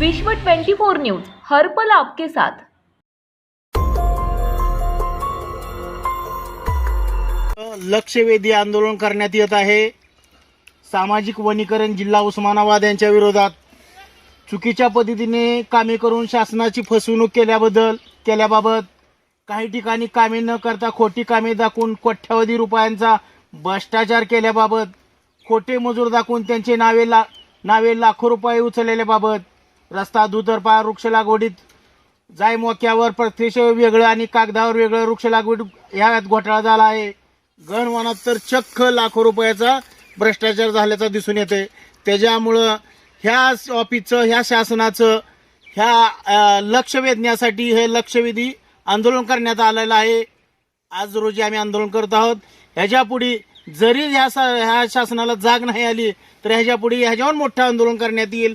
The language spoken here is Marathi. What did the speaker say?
विश्व 24 न्यूज हर पल आपके साथ. लक्षवेधी आंदोलन करण्यात येत आहे. सामाजिक वनीकरण जिल्हा उस्मानाबाद यांच्या विरोधात चुकीच्या पद्धतीने कामे करून शासनाची फसवणूक केल्याबद्दल केल्याबाबत काही ठिकाणी कामे न करता खोटी कामे दाखवून कोट्यावधी रुपयांचा भ्रष्टाचार केल्याबाबत खोटे मजूर दाखवून त्यांचे नावे ला नावे लाखो रुपये उचललेल्याबाबत रस्ता दुतर्फा वृक्ष लागवडीत जाय मोक्यावर प्रत्यक्ष वेगळं आणि कागदावर वेगळं वृक्ष लागवड ह्यात घोटाळा झाला आहे. गणवनात तर चक्क लाखो रुपयाचा भ्रष्टाचार झाल्याचा दिसून येते त्याच्यामुळं ह्या ऑफिसचं ह्या शासनाचं ह्या लक्ष वेधण्यासाठी हे लक्षवेधी आंदोलन करण्यात आलेलं आहे. आज रोजी आम्ही आंदोलन करत आहोत. ह्याच्यापुढे जरी ह्या सा- ह्या शासनाला जाग नाही आली तर ह्याच्यापुढे ह्याच्यावर मोठं आंदोलन करण्यात येईल.